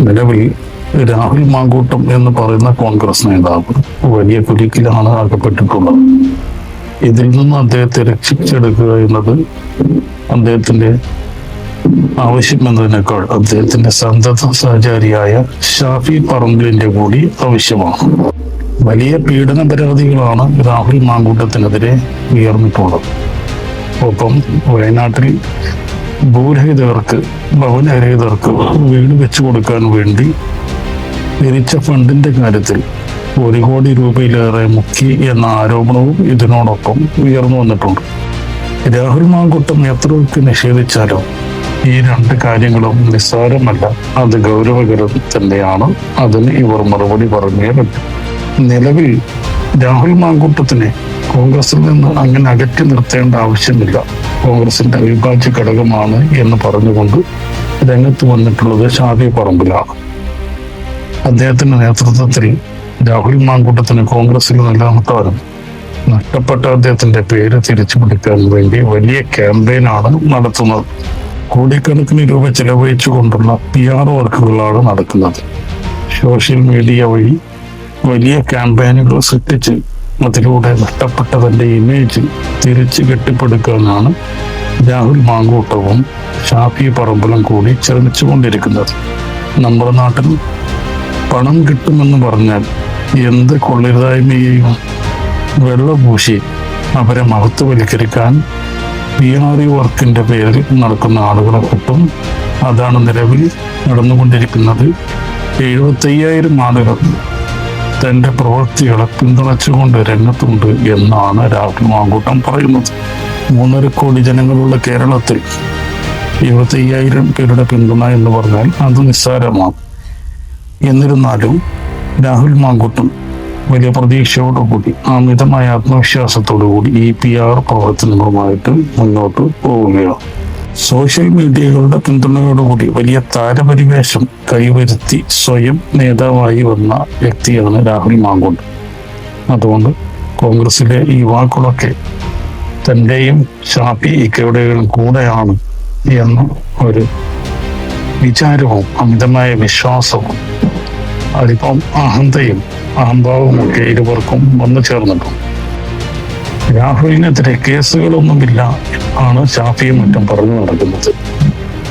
നിലവിൽ രാഹുൽ മാങ്കൂട്ടം എന്ന് പറയുന്ന കോൺഗ്രസ് നേതാവ് വലിയ കുരുക്കിലാണ് അകപ്പെട്ടിട്ടുള്ളത് ഇതിൽ നിന്ന് അദ്ദേഹത്തെ രക്ഷിച്ചെടുക്കുക എന്നത് അദ്ദേഹത്തിന്റെ ആവശ്യം എന്നതിനേക്കാൾ അദ്ദേഹത്തിന്റെ സന്തത സഹചാരിയായ ഷാഫി പറമ്പിലിന്റെ കൂടി ആവശ്യമാണ്. വലിയ പീഡന പരാതികളാണ് രാഹുൽ മാങ്കൂട്ടത്തിനെതിരെ ഉയർന്നിട്ടുള്ളത്. ഒപ്പം വയനാട്ടിൽ ഭൂരഹിതർക്ക് ഭവനരഹിതർക്ക് വീട് വെച്ചു കൊടുക്കാൻ വേണ്ടി തിരിച്ച ഫണ്ടിന്റെ കാര്യത്തിൽ ഒരു കോടി രൂപയിലേറെ മുക്കി എന്ന ആരോപണവും ഇതിനോടൊപ്പം ഉയർന്നു വന്നിട്ടുണ്ട്. രാഹുൽ മാങ്കുട്ടം എത്രയൊക്കെ നിഷേധിച്ചാലും ഈ രണ്ട് കാര്യങ്ങളും നിസ്സാരമല്ല. അത് ഗൗരവകരം തന്നെയാണ് അതിന് ഇവർ മറുപടി പറഞ്ഞേ പറ്റും. നിലവിൽ രാഹുൽ മാങ്കൂട്ടത്തിനെ കോൺഗ്രസിൽ നിന്ന് അങ്ങനെ അകറ്റി നിർത്തേണ്ട ആവശ്യമില്ല. കോൺഗ്രസിന്റെ അവിഭാജ്യ ഘടകമാണ് എന്ന് പറഞ്ഞുകൊണ്ട് രംഗത്ത് വന്നിട്ടുള്ളത് ഷാഫി പറമ്പിലാണ് അദ്ദേഹത്തിന്റെ നേതൃത്വത്തിൽ രാഹുൽ മാങ്കൂട്ടത്തിന് കോൺഗ്രസിൽ നിലനിർത്താനും നഷ്ടപ്പെട്ട അദ്ദേഹത്തിന്റെ പേര് തിരിച്ചു പിടിക്കാൻ വേണ്ടി വലിയ ക്യാമ്പയിനാണ് നടത്തുന്നത്. കോടിക്കണക്കിന് രൂപ ചെലവഴിച്ചുകൊണ്ടുള്ള പി ആർ വർക്കുകളാണ് നടക്കുന്നത്. സോഷ്യൽ മീഡിയ വഴി വലിയ ക്യാമ്പയിനുകൾ സൃഷ്ടിച്ച് അതിലൂടെ നഷ്ടപ്പെട്ടതിന്റെ ഇമേജ് തിരിച്ചു കെട്ടിപ്പടുക്കാനാണ് രാഹുൽ മാങ്കൂട്ടവും ഷാഫി പറമ്പലും കൂടി ശ്രമിച്ചുകൊണ്ടിരിക്കുന്നത്. നമ്മുടെ നാട്ടിൽ പണം കിട്ടുമെന്ന് പറഞ്ഞാൽ എന്ത് കൊള്ളരുതായ്മയെയും വെള്ളപൂശി അവരെ മഹത്വവൽക്കരിക്കാൻ പി ആർ ഇ വർക്കിന്റെ പേരിൽ നടക്കുന്ന ആളുകളെ കിട്ടും അതാണ് നിലവിൽ നടന്നുകൊണ്ടിരിക്കുന്നത്. എഴുപത്തയ്യായിരം ആളുകൾ തന്റെ പ്രവൃത്തികളെ പിന്തുണച്ചുകൊണ്ട് രംഗത്തുണ്ട് എന്നാണ് രാഹുൽ മാങ്കൂട്ടം പറയുന്നത്. മൂന്നര കോടി ജനങ്ങളുള്ള കേരളത്തിൽ എഴുപത്തയ്യായിരം പേരുടെ പിന്തുണ എന്ന് പറഞ്ഞാൽ അത് നിസ്സാരമാണ്. എന്നിരുന്നാലും രാഹുൽ മാങ്കൂട്ടം വലിയ പ്രതീക്ഷയോടുകൂടി അമിതമായ ആത്മവിശ്വാസത്തോടുകൂടി ഈ പി ആർ പ്രവർത്തനങ്ങളുമായിട്ട് മുന്നോട്ട് പോവുകയാണ്. സോഷ്യൽ മീഡിയകളുടെ പിന്തുണയോടുകൂടി വലിയ താരപരിവേഷം കൈവരുത്തി സ്വയം നേതാവായി വന്ന വ്യക്തിയാണ് രാഹുൽ മാങ്കുണ്ട് അതുകൊണ്ട് കോൺഗ്രസിലെ യുവാക്കളൊക്കെ തന്റെയും ഷാഫി ഇക്കയുടെയും കൂടെയാണ് എന്ന ഒരു വിചാരവും അമിതമായ വിശ്വാസവും അതിപ്പം അഹന്തയും അഹംഭാവവും ഒക്കെ ഇരുവർക്കും വന്നു ചേർന്നിട്ടുണ്ട്. രാഹുലിനെതിരെ കേസുകളൊന്നുമില്ല ആണ് ഷാഫിയും മറ്റും പറഞ്ഞു നടക്കുന്നത്.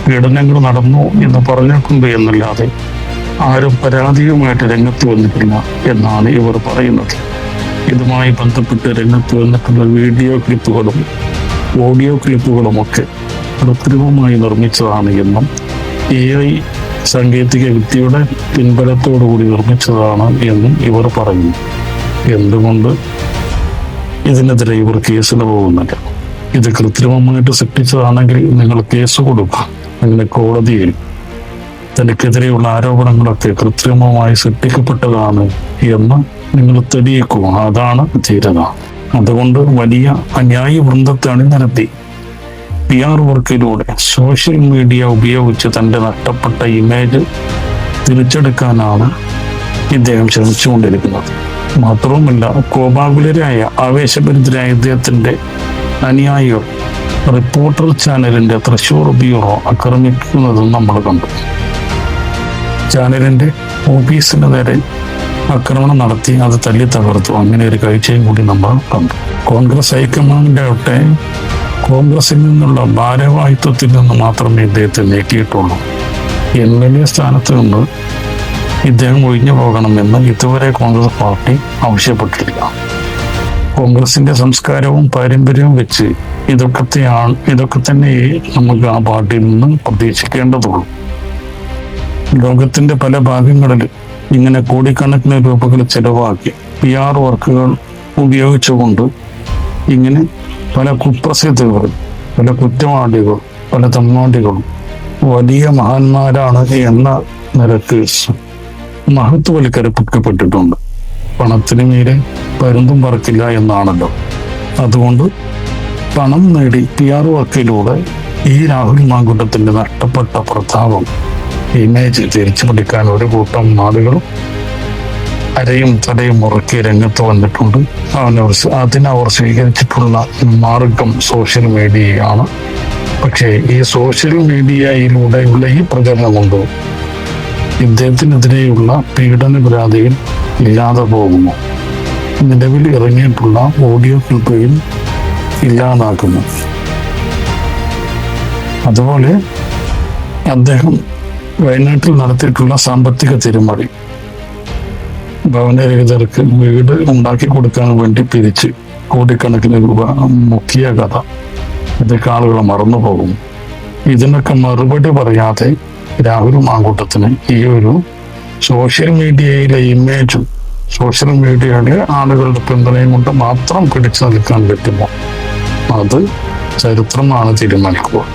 പീഡനങ്ങൾ നടന്നു എന്ന് പറഞ്ഞിട്ടുണ്ട് എന്നല്ലാതെ ആരും പരാതിയുമായിട്ട് രംഗത്ത് വന്നിട്ടില്ല എന്നാണ് ഇവർ പറയുന്നത്. ഇതുമായി ബന്ധപ്പെട്ട് രംഗത്ത് വന്നിട്ടുള്ള വീഡിയോ ക്ലിപ്പുകളും ഓഡിയോ ക്ലിപ്പുകളുമൊക്കെ കൃത്രിമമായി നിർമ്മിച്ചതാണ് എന്നും എ ഐ സാങ്കേതിക വിദ്യയുടെ പിൻബലത്തോടുകൂടി നിർമ്മിച്ചതാണ് എന്നും ഇവർ പറഞ്ഞു എന്തുകൊണ്ട് ഇതിനെതിരെ ഇവർ കേസിന് പോകുന്നില്ല. ഇത് കൃത്രിമമായിട്ട് സൃഷ്ടിച്ചതാണെങ്കിൽ നിങ്ങൾ കേസ് കൊടുക്കുക. അങ്ങനെ കോടതിയിൽ തനിക്കെതിരെയുള്ള ആരോപണങ്ങളൊക്കെ കൃത്രിമമായി സൃഷ്ടിക്കപ്പെട്ടതാണ് എന്ന് നിങ്ങൾ തെളിയിക്കുക. അതാണ് ധീരത. അതുകൊണ്ട് വലിയ അന്യായ വൃന്ദത്തെ അണിനിരത്തി പി ആർ വർക്കിലൂടെ സോഷ്യൽ മീഡിയ ഉപയോഗിച്ച് തന്റെ നഷ്ടപ്പെട്ട ഇമേജ് തിരിച്ചെടുക്കാനാണ് ഇദ്ദേഹം ശ്രമിച്ചുകൊണ്ടിരിക്കുന്നത്. മാത്രവുമല്ല കോപാകുലരായ ആവേശഭരിതരായ ഇദ്ദേഹത്തിന്റെ അനുയായികൾ റിപ്പോർട്ടർ ചാനലിന്റെ തൃശൂർ ബ്യൂറോ ആക്രമിക്കുന്നതും നമ്മൾ കണ്ടു. ചാനലിന്റെ ഓഫീസിന് നേരെ ആക്രമണം നടത്തി അത് തല്ലി തകർത്തു. അങ്ങനെ ഒരു കാഴ്ചയും കൂടി നമ്മൾ കണ്ടു. കോൺഗ്രസ് ഹൈക്കമാൻഡ് ആവട്ടെ കോൺഗ്രസിൽ നിന്നുള്ള ഭാരവാഹിത്വത്തിൽ നിന്ന് മാത്രമേ ഇദ്ദേഹത്തെ നീക്കിയിട്ടുള്ളൂ. എം എൽ എ സ്ഥാനത്ത് നിന്ന് ഇദ്ദേഹം ഒഴിഞ്ഞു പോകണമെന്ന് ഇതുവരെ കോൺഗ്രസ് പാർട്ടി ആവശ്യപ്പെട്ടിട്ടില്ല. കോൺഗ്രസിന്റെ സംസ്കാരവും പാരമ്പര്യവും വെച്ച് ഇതൊക്കെത്തെയാണ് ഇതൊക്കെ തന്നെ നമുക്ക് ആ പാർട്ടിയിൽ നിന്ന് പ്രതീക്ഷിക്കേണ്ടതുള്ളൂ. ലോകത്തിന്റെ പല ഭാഗങ്ങളിൽ ഇങ്ങനെ കോടിക്കണക്കിന് രൂപകൾ ചെലവാക്കി പി ആർ വർക്കുകൾ ഉപയോഗിച്ചുകൊണ്ട് ഇങ്ങനെ പല കുപ്രസിദ്ധികൾ പല കുറ്റവാളികൾ പല തമ്മാടികളും വലിയ മഹാന്മാരാണ് എന്ന നിലയ്ക്ക് മഹത്വവൽക്കരിക്കപ്പെട്ടിട്ടുണ്ട്. പണത്തിന് മീരെ പരുന്തും പറക്കില്ല എന്നാണല്ലോ. അതുകൊണ്ട് പണം നേടി പി ആർ വർക്കിലൂടെ ഈ രാഹുൽ മാങ്കുട്ടത്തിന്റെ നഷ്ടപ്പെട്ട പ്രതാപം ഇമേജ് തിരിച്ചു പിടിക്കാൻ ഒരു കൂട്ടം ആളുകളും അരയും തലയും ഉറക്കി രംഗത്ത് വന്നിട്ടുണ്ട്. അവനവർ അതിനവർ സ്വീകരിച്ചിട്ടുള്ള മാർഗം സോഷ്യൽ മീഡിയയാണ്. പക്ഷേ ഈ സോഷ്യൽ മീഡിയയിലൂടെയുള്ള ഈ പ്രചരണം കൊണ്ട് ഇദ്ദേഹത്തിനെതിരെയുള്ള പീഡന പരാതികൾ ഇല്ലാതെ പോകുന്നു. നിലവിൽ ഇറങ്ങിയിട്ടുള്ള ഓഡിയോ ക്ലിപ്പുകൾ ഇല്ലാതാക്കുന്നു. അതുപോലെ അദ്ദേഹം വയനാട്ടിൽ നടത്തിയിട്ടുള്ള സാമ്പത്തിക തിരുമറി ഭവനരഹിതർക്ക് വീട് ഉണ്ടാക്കി കൊടുക്കാൻ വേണ്ടി പിരിച്ച് കോടിക്കണക്കിന് രൂപ മുക്കിയ കഥ. ഇതൊക്കെ ആളുകൾ മറന്നു പോകും ഇതിനൊക്കെ മറുപടി പറയാതെ രാഹുൽ മാങ്കൂട്ടത്തിന് ഈ ഒരു സോഷ്യൽ മീഡിയയിലെ ഇമേജും സോഷ്യൽ മീഡിയയുടെ ആളുകളുടെ പിന്തുണയും കൊണ്ട് മാത്രം പിടിച്ചു നിൽക്കാൻ പറ്റുമോ? അത് ചരിത്രമാണ് തീരുമാനിക്കുക.